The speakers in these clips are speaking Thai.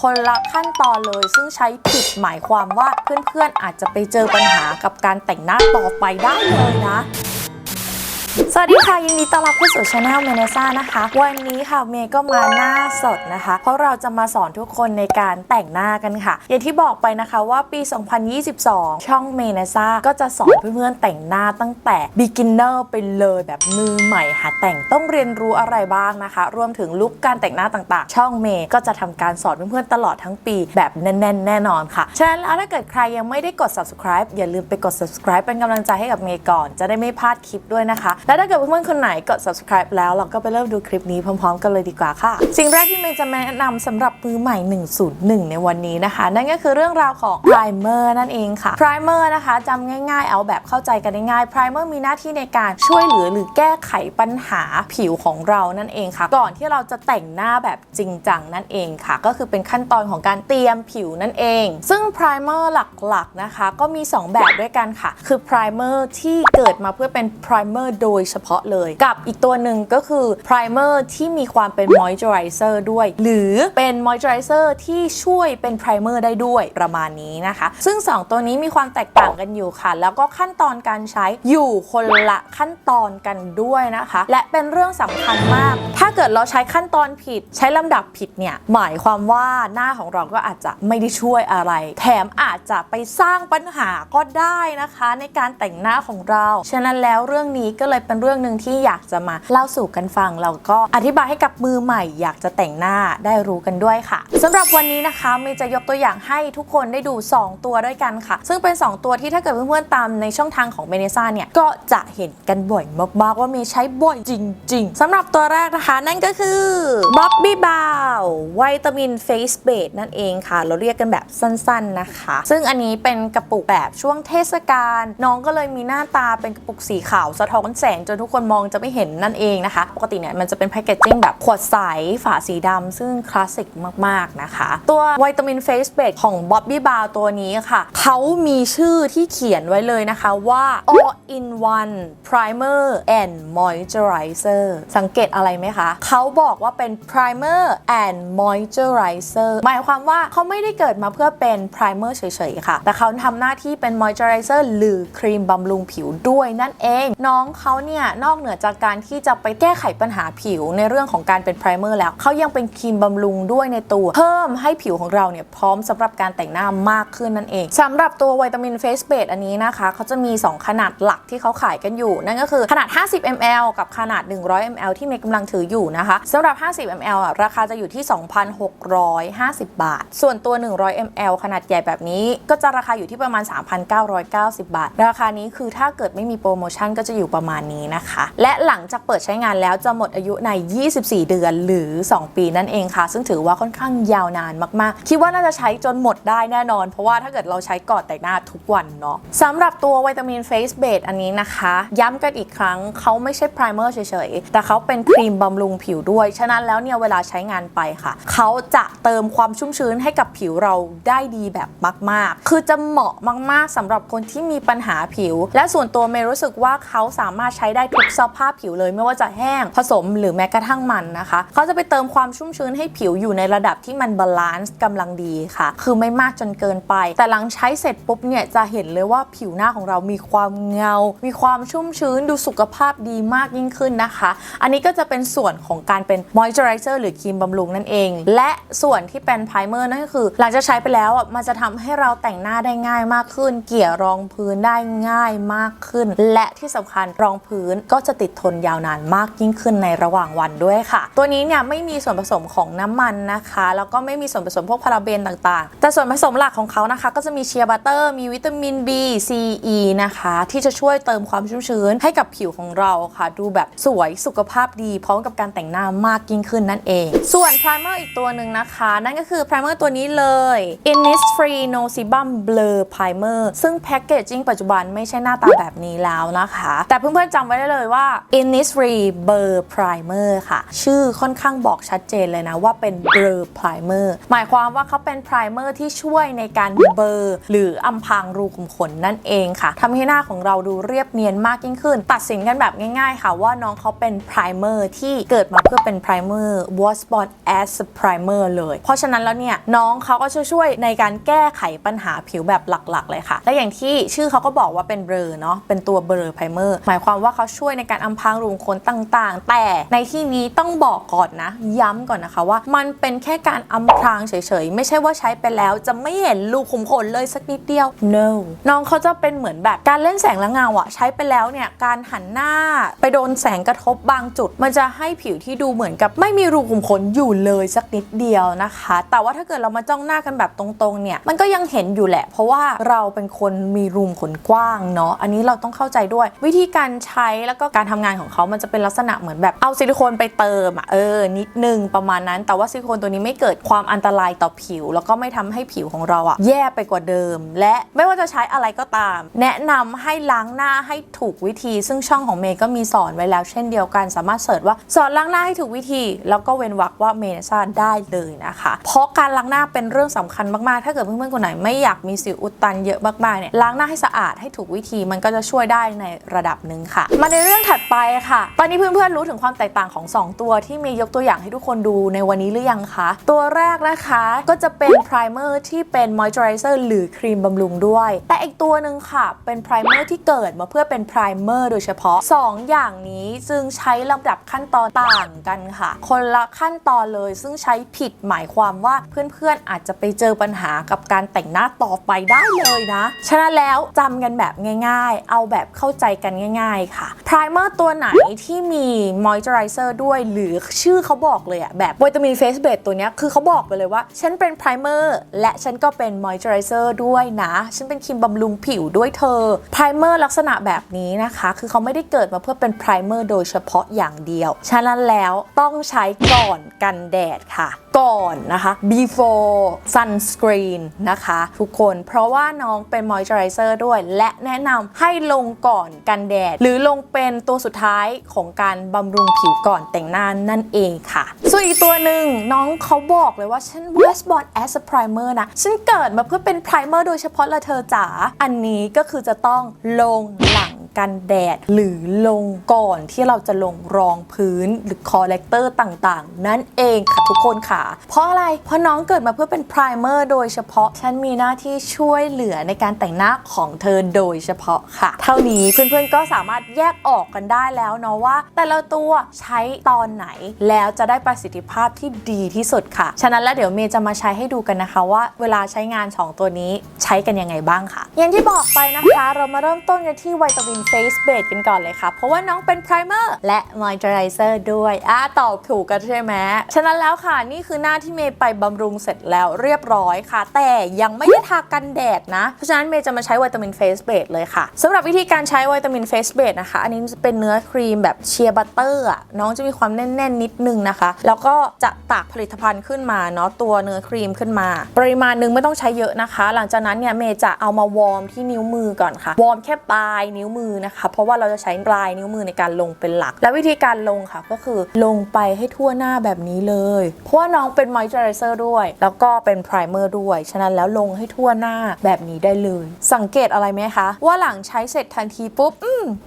คนละขั้นตอนเลยซึ่งใช้ผิดหมายความว่าเพื่อนๆอาจจะไปเจอปัญหากับการแต่งหน้าต่อไปได้เลยนะ สวัสดีค่ะ ยินดีต้อนรับเข้าสู่ช anel เมเนซ่านะคะ วันนี้ค่ะเมย์ก็มาหน้าสดนะคะ เพราะเราจะมาสอนทุกคนในการแต่งหน้ากันค่ะ อย่างที่บอกไปนะคะว่าปี 2022 ช่องเมเนซ่าก็จะสอนเพื่อนๆแต่งหน้าตั้งแต่ beginner ไปเลยแบบมือใหม่หาแต่งต้องเรียนรู้อะไรบ้างนะคะ รวมถึงลุคการแต่งหน้าต่างๆ ช่องเมย์ก็จะทำการสอนเพื่อนๆตลอดทั้งปีแบบแน่นๆ แน่นอนค่ะฉะนั้นแล้วถ้าเกิดใครยังไม่ได้กด subscribe อย่าลืมไปกด subscribe เป็นกำลังใจให้กับเมย์ก่อน จะได้ไม่พลาดคลิปด้วยนะคะและถ้าเกิดเพื่อนๆคนไหนกด subscribe แล้วเราก็ไปเริ่มดูคลิปนี้พร้อมๆ กันเลยดีกว่าค่ะ สิ่งแรกที่เมย์จะแนะนำสำหรับมือใหม่ 101 ในวันนี้นะคะ นั่นก็คือเรื่องราวของ primer นั่นเองค่ะ primer นะคะจำง่ายๆ เอาแบบเข้าใจกันง่ายๆ primer มีหน้าที่ในการช่วยเหลือหรือแก้ไขปัญหาผิวของเรานั่นเองค่ะ ก่อนที่เราจะแต่งหน้าแบบจริงจังนั่นเองค่ะ ก็คือเป็นขั้นตอนของการเตรียมผิวนั่นเอง ซึ่ง primer หลักๆนะคะ ก็มี 2 แบบด้วยกันค่ะ คือ primer ที่เกิดมาเพื่อเป็น primer โดยเฉพาะเลย กับอีกตัวหนึ่งก็คือ primer ที่มีความเป็น moisturizer ด้วย หรือเป็น moisturizer ที่ช่วยเป็น primer ได้ด้วยประมาณนี้นะคะ ซึ่ง 2 ตัวนี้มีความแตกต่างกันอยู่ค่ะ แล้วก็ขั้นตอนการใช้อยู่คนละขั้นตอนกันด้วยนะคะ และเป็นเรื่องสำคัญมาก ถ้าเกิดเราใช้ขั้นตอนผิด ใช้ลำดับผิดเนี่ยหมายความว่าหน้าของเราก็อาจจะไม่ได้ช่วยอะไร แถมอาจจะไปสร้างปัญหาก็ได้นะคะ ในการแต่งหน้าของเรา ฉะนั้นแล้วเรื่องนี้ก็เลยเป็นเรื่องหนึ่งที่อยากจะมาเล่าสู่กันฟังแล้วก็อธิบายให้กับมือใหม่ อยากจะแต่งหน้าได้รู้กันด้วยค่ะสำหรับวันนี้นะคะเมย์จะยกตัวอย่างให้ทุกคนได้ดู 2 ตัวด้วยกันค่ะ ซึ่งเป็น 2 ตัวที่ถ้าเกิดเพื่อนๆตามในช่องทางของเมเนซ่าเนี่ยก็จะเห็นกันบ่อยมากๆว่าเมย์ใช้บ่อยจริง ๆสำหรับตัวแรกนะคะนั่นก็คือ Bobbi Brow วิตามิน Face Base นั่นเองค่ะ เราเรียกกันแบบสั้นๆนะคะ ซึ่งอันนี้เป็นกระปุกแบบช่วงเทศกาลน้องก็เลยมีหน้าตาเป็นกระปุกสีขาวสะท้อนแสงจนทุกคนมองจะไม่เห็นนั่นเองนะคะ ปกติเนี่ยมันจะเป็นแพคเกจจิ้งแบบขวดใสฝาสีดำซึ่งคลาสสิกมากๆนะคะ ตัววิตามิน Face Base ของ Bobbi Brow ตัวนี้ค่ะ เขามีชื่อที่เขียนไว้เลยนะคะว่า all in one primer and moisturizer สังเกตอะไรไหมคะ เขาบอกว่าเป็น primer and moisturizer หมายความว่าเขาไม่ได้เกิดมาเพื่อเป็น primer เฉยๆค่ะ แต่เขาทำหน้าที่เป็น moisturizer หรือครีมบำรุงผิวด้วยนั่นเอง น้องเขาเนี่ยนอกเหนือจากการที่จะไปแก้ไขปัญหาผิวในเรื่องของการเป็น primer แล้วเขายังเป็นครีมบำรุงด้วยในตัว เพิ่มให้ผิวของเราเนี่ยพร้อมสำหรับการแต่งหน้ามากขึ้นนั่นเองสำหรับตัววิตามิน Face Base อันนี้นะคะเขาจะมี 2 ขนาดหลักที่เขาขายกันอยู่ นั่นก็คือขนาด 50 ml กับขนาด 100 ml ที่เมย์กำลังถืออยู่นะคะสำหรับ 50 ml อะราคาจะอยู่ที่ 2,650 บาท ส่วนตัว 100 ml ขนาดใหญ่แบบนี้ ก็จะราคาอยู่ที่ประมาณ 3,990 บาท ราคานี้คือถ้าเกิดไม่มีโปรโมชั่นก็จะอยู่ประมาณนี้นะคะ และหลังจากเปิดใช้งานแล้วจะหมดอายุใน 24 เดือนหรือ 2 ปีนั่นเองค่ะ ซึ่งถือว่าค่อนข้างยาวนานมากๆ คิดว่าน่าจะใช้จนหมดได้แน่นอน เพราะว่าถ้าเกิดเราใช้ก่อนแต่งหน้าทุกวันเนาะสำหรับตัววิตามิน Face Base อันนี้นะคะ ย้ำกันอีกครั้งเขาไม่ใช่ primer เฉยๆ แต่เขาเป็นครีมบำรุงผิวด้วย ฉะนั้นแล้วเนี่ยเวลาใช้งานไปค่ะ เขาจะเติมความชุ่มชื้นให้กับผิวเราได้ดีแบบมาก ๆ คือจะเหมาะมากๆสำหรับคนที่มีปัญหาผิว และส่วนตัวเมย์รู้สึกว่าเขาสามารถใช้ได้ทุกสภาพผิวเลย ไม่ว่าจะแห้งผสมหรือแม้กระทั่งมันนะคะเขาจะไปเติมความชุ่มชื้นให้ผิวอยู่ในระดับที่มันบาลานซ์กำลังดีค่ะ คือไม่มากจนเกินไป แต่หลังใช้เสร็จปุ๊บเนี่ยจะเห็นเลยว่าผิวหน้าของเรามีความเงา มีความชุ่มชื้นดูสุขภาพดีมากยิ่งขึ้นนะคะ อันนี้ก็จะเป็นส่วนของการเป็น moisturizer หรือครีมบำรุงนั่นเอง และส่วนที่เป็น primer นั่นก็คือ หลังจากใช้ไปแล้วอะมันจะทำให้เราแต่งหน้าได้ง่ายมากขึ้น เกี่ยรองพื้นได้ง่ายมากขึ้น และที่สำคัญรองพื้นก็จะติดทนยาวนานมากยิ่งขึ้นในระหว่างวันด้วยค่ะ ตัวนี้เนี่ยไม่มีส่วนผสมของน้ำมันนะคะ แล้วก็ไม่มีส่วนผสมพวกพาราเบนต่างๆ แต่ส่วนผสมหลักของเขานะคะ ก็จะมีเชียร์บัตเตอร์มีวิตามิน B C E นะคะ ที่จะช่วยเติมความชุ่มชื้นให้กับผิวของเราค่ะ ดูแบบสวยสุขภาพดี พร้อมกับการแต่งหน้ามากยิ่งขึ้นนั่นเอง ส่วน primer อีกตัวหนึ่งนะคะ นั่นก็คือ primer ตัวนี้เลย Innisfree No Sebum Blur Primer ซึ่งแพ็กเกจจิ้งปัจจุบันไม่ใช่หน้าตาแบบนี้แล้วนะคะ แต่เพื่อนๆจำไว้ว้ได้เลยว่า Innisfree Blur Primer ค่ะ ชื่อค่อนข้างบอกชัดเจนเลยนะว่าเป็น Blur Primer หมายความว่าเขาเป็น Primer ที่ช่วยในการเบลอหรืออำพรางรูขุมขนนั่นเองค่ะทำให้หน้าของเราดูเรียบเนียนมากยิ่งขึ้น ตัดสินกันแบบง่ายๆค่ะว่าน้องเขาเป็น Primer ที่เกิดมาเพื่อเป็น Primer was born as a Primer เลย เพราะฉะนั้นแล้วเนี่ยน้องเขาก็ช่วยในการแก้ไขปัญหาผิวแบบหลักๆ เลยค่ะ และอย่างที่ชื่อเขาก็บอกว่าเป็นเบลอเนาะเป็นตัวเบลอ Primer หมายความว่าเขาช่วยในการอำพรางรูขุมขนต่างๆ แต่ในที่นี้ต้องบอกก่อนนะ ย้ำก่อนนะคะว่า มันเป็นแค่การอำพรางเฉยๆ ไม่ใช่ว่าใช้ไปแล้วจะไม่เห็นรูขุมขนเลยสักนิดเดียว no น้องเขาจะเป็นเหมือนแบบการเล่นแสงและเงาอะใช้ไปแล้วเนี่ยการหันหน้าไปโดนแสงกระทบบางจุด มันจะให้ผิวที่ดูเหมือนกับไม่มีรูขุมขนอยู่เลยสักนิดเดียวนะคะ แต่ว่าถ้าเกิดเรามาจ้องหน้ากันแบบตรงๆเนี่ยมันก็ยังเห็นอยู่แหละ เพราะว่าเราเป็นคนมีรูขุมขนกว้างเนาะอันนี้เราต้องเข้าใจด้วย วิธีการใช้แล้วก็การทำงานของเขามันจะเป็นลักษณะเหมือนแบบเอาซิลิโคนไปเติมอะเออนิดนึงประมาณนั้น แต่ว่าซิลิโคนตัวนี้ไม่เกิดความอันตรายต่อผิว แล้วก็ไม่ทำให้ผิวของเราอะแย่ไปกว่าเดิม และไม่ว่าจะใช้อะไรก็ตาม แนะนำให้ล้างหน้าให้ถูกวิธี ซึ่งช่องของเมย์ก็มีสอนไว้แล้วเช่นเดียวกัน สามารถเสิร์ชว่าสอนล้างหน้าให้ถูกวิธี แล้วก็เว้นวรรคว่าเมย์ซ่าได้เลยนะคะ เพราะการล้างหน้าเป็นเรื่องสำคัญมากๆ ถ้าเกิดเพื่อนๆคนไหนไม่อยากมีสิวอุดตันเยอะมากๆเนี่ยล้างหน้าให้สะอาดให้ถูกวิธีมันก็จะช่วยได้ในระดับหนึ่งค่ะมาในเรื่องถัดไปค่ะ ตอนนี้เพื่อนๆรู้ถึงความแตกต่างของ 2 ตัวที่เมย์ยกตัวอย่างให้ทุกคนดูในวันนี้หรือยังคะ ตัวแรกนะคะก็จะเป็น primer ที่เป็น moisturizer หรือครีมบำรุงด้วย แต่อีกตัวหนึ่งค่ะเป็น primer ที่เกิดมาเพื่อเป็น primer โดยเฉพาะ 2 อย่างนี้จึงใช้ลำดับขั้นตอนต่างกันค่ะ คนละขั้นตอนเลยซึ่งใช้ผิดหมายความว่าเพื่อนๆอาจจะไปเจอปัญหากับการแต่งหน้าต่อไปได้เลยนะ ฉะนั้นแล้วจำกันแบบง่าย ๆ เอาแบบเข้าใจกันง่าย ๆค่ะ primer ตัวไหนที่มี moisturizer ด้วย หรือชื่อเขาบอกเลยอะแบบวิตามินเฟสเบสตัวเนี้ยคือเขาบอกไปเลยว่า ฉันเป็น primer และฉันก็เป็น moisturizer ด้วยนะ ฉันเป็นครีมบำรุงผิวด้วยเธอ primer ลักษณะแบบนี้นะคะ คือเขาไม่ได้เกิดมาเพื่อเป็น primer โดยเฉพาะอย่างเดียว ฉะนั้นแล้วต้องใช้ก่อนกันแดดค่ะ ก่อนนะคะ before sunscreen นะคะ ทุกคนเพราะว่าน้องเป็น moisturizer ด้วย และแนะนำให้ลงก่อนกันแดด หรือลงเป็นตัวสุดท้ายของการบำรุงผิวก่อนแต่งหน้านั่นเองค่ะ ส่วนอีกตัวหนึ่งน้องเขาบอกเลยว่าฉัน was born as a primer นะ ฉันเกิดมาเพื่อเป็น primer โดยเฉพาะละเธอจ๋าอันนี้ก็คือจะต้องลงหลัง กันแดด หรือลงก่อนที่เราจะลงรองพื้นหรือคอลเลกเตอร์ต่างๆ นั่นเองค่ะทุกคนค่ะ เพราะอะไร เพราะน้องเกิดมาเพื่อเป็น primer โดยเฉพาะ ฉันมีหน้าที่ช่วยเหลือในการแต่งหน้าของเธอโดยเฉพาะค่ะ เท่านี้เพื่อนๆก็สามารถแยกออกกันได้แล้วเนาะว่า แต่ละตัวใช้ตอนไหนแล้วจะได้ประสิทธิภาพที่ดีที่สุดค่ะ ฉะนั้นแล้วเดี๋ยวเมย์จะมาใช้ให้ดูกันนะคะว่า เวลาใช้งาน 2 ตัวนี้ใช้กันยังไงบ้างค่ะ อย่างที่บอกไปนะคะ เรามาเริ่มต้นกันที่วิตามินเฟสเบสกันก่อนเลยค่ะ เพราะว่าน้องเป็น primer และ moisturizer ด้วยอ่าตอบถูกกันใช่ไหมฉะนั้นแล้วค่ะนี่คือหน้าที่เมย์ไปบำรุงเสร็จแล้วเรียบร้อยค่ะ แต่ยังไม่ได้ทากันแดดนะ เพราะฉะนั้นเมย์จะมาใช้วิตามินเฟสเบสเลยค่ะสำหรับวิธีการใช้วิตามินเฟสเบสนะคะ อันนี้จะเป็นเนื้อครีมแบบเชียร์บัตเตอร์อะน้องจะมีความแน่นๆนิดนึงนะคะ แล้วก็จะตากผลิตภัณฑ์ขึ้นมาเนาะตัวเนื้อครีมขึ้นมา ปริมาณหนึงไม่ต้องใช้เยอะนะคะ หลังจากนั้นเนี่ยเมย์จะเอามาวอร์มที่นิ้วมือก่อนค่ะ วอร์มแค่ปลายนิ้วมือนะคะ เพราะว่าเราจะใช้ปลายนิ้วมือในการลงเป็นหลัก และวิธีการลงค่ะก็คือลงไปให้ทั่วหน้าแบบนี้เลย เพราะว่าน้องเป็นมอยส์เจอไรเซอร์ด้วย แล้วก็เป็นไพรเมอร์ด้วย ฉะนั้นแล้วลงให้ทั่วหน้าแบบนี้ได้เลย สังเกตอะไรไหมคะ ว่าหลังใช้เสร็จทันทีปุ๊บ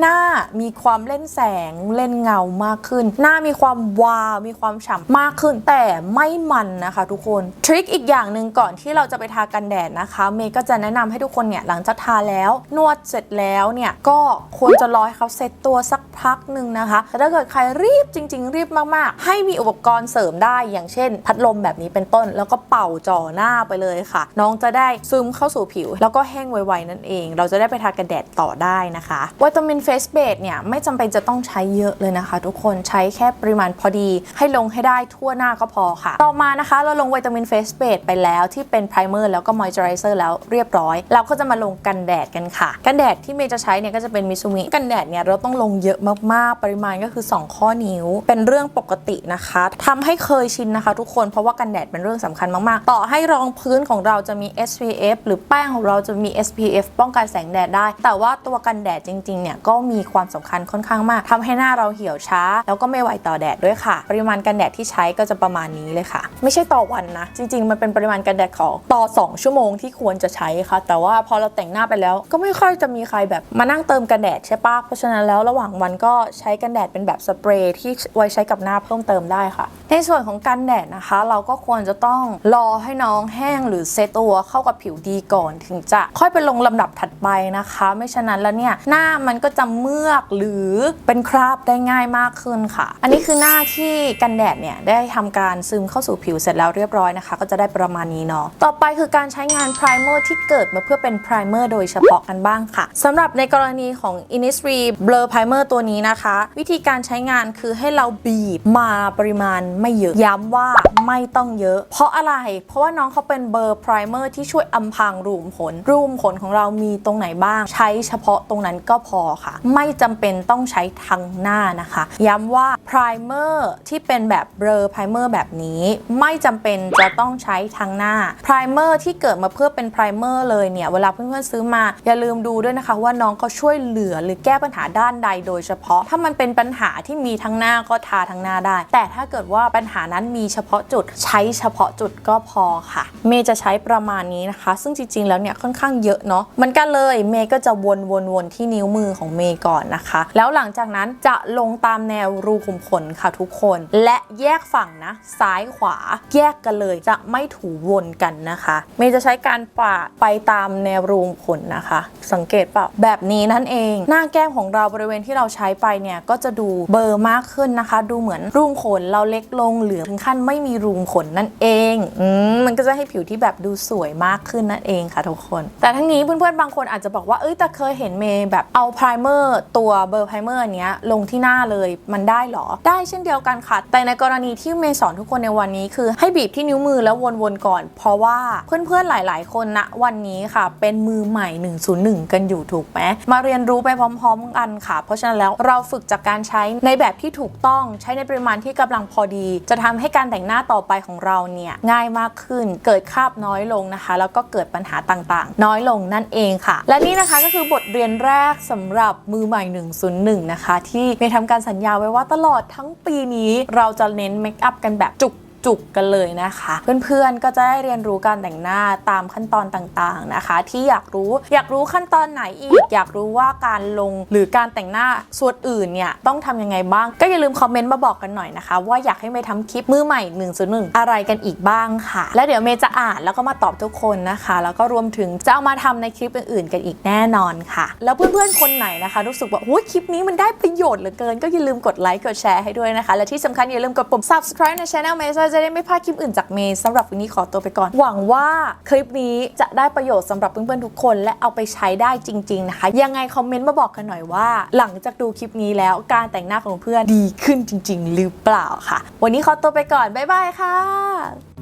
หน้ามีความเล่นแสงเล่นเงามากขึ้น หน้ามีความวาว มีความฉ่ำมากขึ้น แต่ไม่มันนะคะทุกคน ทริคอีกอย่างหนึ่งก่อนที่เราจะไปทากันแดดนะคะ เมย์ก็จะแนะนำให้ทุกคนเนี่ยหลังจากทาแล้วนวดเสร็จแล้วเนี่ยก็ควรจะรอให้เขาเซ็ตตัวสักพักหนึ่งนะคะแต่ถ้าเกิดใครรีบจริง ๆ รีบมากๆ ให้มีอุปกรณ์เสริมได้อย่างเช่น พัดลมแบบนี้เป็นต้น แล้วก็เป่าจ่อหน้าไปเลยค่ะ น้องจะได้ซึมเข้าสู่ผิว แล้วก็แห้งไวๆนั่นเอง เราจะได้ไปทากันแดดต่อได้นะคะวิตามินเฟสเบสเนี่ยไม่จำเป็นจะต้องใช้เยอะเลยนะคะ ทุกคนใช้แค่ปริมาณพอดี ให้ลงให้ได้ทั่วหน้าก็พอค่ะ ต่อมานะคะเราลงวิตามินเฟสเบสไปแล้วที่เป็นไพรเมอร์แล้วก็มอยเจอไรเซอร์แล้วเรียบร้อย เราก็จะมาลงกันแดดกันค่ะ กันแดดที่เมย์จะใช้เนี่ยก็จะเป็นเป็นมิซูมิกันแดดเนี่ยเราต้องลงเยอะมากๆ ปริมาณก็คือ 2 ข้อนิ้ว เป็นเรื่องปกตินะคะทำให้เคยชินนะคะ ทุกคนเพราะว่ากันแดดเป็นเรื่องสำคัญมากๆ ต่อให้รองพื้นของเราจะมี SPF หรือแป้งของเราจะมี SPF ป้องกันแสงแดดได้ แต่ว่าตัวกันแดดจริงๆเนี่ยก็มีความสำคัญค่อนข้างมากทำให้หน้าเราเหี่ยวช้า แล้วก็ไม่ไหวต่อแดดด้วยค่ะ ปริมาณกันแดดที่ใช้ก็จะประมาณนี้เลยค่ะ ไม่ใช่ต่อวันนะ จริง ๆ มันเป็นปริมาณกันแดดของต่อ 2 ชั่วโมงที่ควรจะใช้ค่ะ แต่ว่าพอเราแต่งหน้าไปแล้ว ก็ไม่ค่อยจะมีใครแบบมานั่งเติมกันแดดใช่ปะเพราะฉะนั้นแล้วระหว่างวันก็ใช้กันแดดเป็นแบบสเปรย์ที่ไว้ใช้กับหน้าเพิ่มเติมได้ค่ะ ในส่วนของกันแดดนะคะ เราก็ควรจะต้องรอให้น้องแห้งหรือเซตตัวเข้ากับผิวดีก่อนถึงจะค่อยไปลงลำดับถัดไปนะคะ ไม่ฉะนั้นแล้วเนี่ยหน้ามันก็จะเมือกหรือเป็นคราบได้ง่ายมากขึ้นค่ะ อันนี้คือหน้าที่กันแดดเนี่ยได้ทำการซึมเข้าสู่ผิวเสร็จแล้วเรียบร้อยนะคะ ก็จะได้ประมาณนี้เนาะต่อไปคือการใช้งานไพรเมอร์ที่เกิดมาเพื่อเป็นไพรเมอร์โดยเฉพาะกันบ้างค่ะสำหรับในกรณีของ Innisfree Blur Primer ตัวนี้นะคะ วิธีการใช้งานคือให้เราบีบมาปริมาณไม่เยอะ ย้ำว่าไม่ต้องเยอะ เพราะอะไร เพราะว่าน้องเขาเป็นเบอร์ไพรเมอร์ที่ช่วยอำพรางรูมขน รูมขนของเรามีตรงไหนบ้าง ใช้เฉพาะตรงนั้นก็พอค่ะ ไม่จำเป็นต้องใช้ทั้งหน้านะคะ ย้ำว่าไพรเมอร์ที่เป็นแบบเบลอไพรเมอร์แบบนี้ ไม่จำเป็นจะต้องใช้ทั้งหน้าไพรเมอร์ที่เกิดมาเพื่อเป็นไพรเมอร์เลยเนี่ยเวลาเพื่อนๆซื้อมาอย่าลืมดูด้วยนะคะว่าน้องเขาช่วยเหลือหรือแก้ปัญหาด้านใดโดยเฉพาะ ถ้ามันเป็นปัญหาที่มีทั้งหน้าก็ทาทั้งหน้าได้ แต่ถ้าเกิดว่าปัญหานั้นมีเฉพาะจุดใช้เฉพาะจุดก็พอค่ะ เมย์จะใช้ประมาณนี้นะคะ ซึ่งจริงๆแล้วเนี่ยค่อนข้างเยอะเนาะมันก็เลยเมย์ก็จะวนๆๆที่นิ้วมือของเมย์ก่อนนะคะ แล้วหลังจากนั้นจะลงตามแนวรูขุมขนค่ะทุกคน และแยกฝั่งนะ ซ้ายขวาแยกกันเลยจะไม่ถูวนกันนะคะ เมย์จะใช้การปาดไปตามแนวรูขุมขนนะคะ สังเกตเปล่าแบบนี้นั่นเองหน้าแก้มของเราบริเวณที่เราใช้ไปเนี่ยก็จะดูเบอร์มากขึ้นนะคะ ดูเหมือนรูขุมขนเราเล็กลงหรือถึงขั้นไม่มีรูขุมขนนั่นเองอืมมันก็จะให้ผิวที่แบบดูสวยมากขึ้นนั่นเองค่ะทุกคน แต่ทั้งนี้เพื่อนๆบางคนอาจจะบอกว่าเอ้ยแต่เคยเห็นเมย์แบบเอาไพรเมอร์ตัวเบอร์ไพรเมอร์เนี้ยลงที่หน้าเลยมันได้หรอ ได้เช่นเดียวกันค่ะ แต่ในกรณีที่เมย์สอนทุกคนในวันนี้คือให้บีบที่นิ้วมือแล้ววนๆก่อน เพราะว่าเพื่อนๆหลาย ๆ คนณวันนี้ค่ะ เป็นมือใหม่ 101 กันอยู่ถูกไหมมาเรียนรู้ไปพร้อมๆกันค่ะ เพราะฉะนั้นแล้วเราฝึกจากการใช้ในแบบที่ถูกต้องใช้ในปริมาณที่กำลังพอดี จะทำให้การแต่งหน้าต่อไปของเราเนี่ยง่ายมากขึ้น เกิดคราบน้อยลงนะคะ แล้วก็เกิดปัญหาต่างๆ น้อยลงนั่นเองค่ะ และนี่นะคะก็คือบทเรียนแรกสำหรับมือใหม่ 101 นะคะ ที่เมย์ทำการสัญญาไว้ว่าตลอดทั้งปีนี้เราจะเน้นเมคอัพกันแบบจุก จุกกันเลยนะคะ เพื่อนๆก็จะได้เรียนรู้การแต่งหน้าตามขั้นตอนต่างๆนะคะ ที่อยากรู้อยากรู้ขั้นตอนไหนอีก อยากรู้ว่าการลงหรือการแต่งหน้าส่วนอื่นเนี่ยต้องทำยังไงบ้าง ก็อย่าลืมคอมเมนต์มาบอกกันหน่อยนะคะ ว่าอยากให้เมย์ทำคลิปมือใหม่1 0 1อะไรกันอีกบ้างค่ะ แล้วเดี๋ยวเมย์จะอ่านแล้วก็มาตอบทุกคนนะคะ แล้วก็รวมถึงจะเอามาทำในคลิปอื่นๆ กันอีกแน่นอนค่ะ แล้วเพื่อนๆคนไหนนะคะ รู้สึกว่าโอ้ยคลิปนี้มันได้ประโยชน์เหลือเกิน ก็อย่าลืมกดไลค์กดแชร์ให้ด้วยนะคะ และที่สำคัญอย่าลืมกดปุ่ม subscribe ใน channel เมย์จะได้ไม่พลาดคลิปอื่นจากเมย์สำหรับวันนี้ขอตัวไปก่อน หวังว่าคลิปนี้จะได้ประโยชน์สำหรับเพื่อนๆทุกคน และเอาไปใช้ได้จริง ๆ นะคะ ยังไงคอมเมนต์มาบอกกันหน่อยว่า หลังจากดูคลิปนี้แล้วการแต่งหน้าของเพื่อนดีขึ้นจริง ๆ หรือเปล่าค่ะ วันนี้ขอตัวไปก่อนบ๊ายบายค่ะ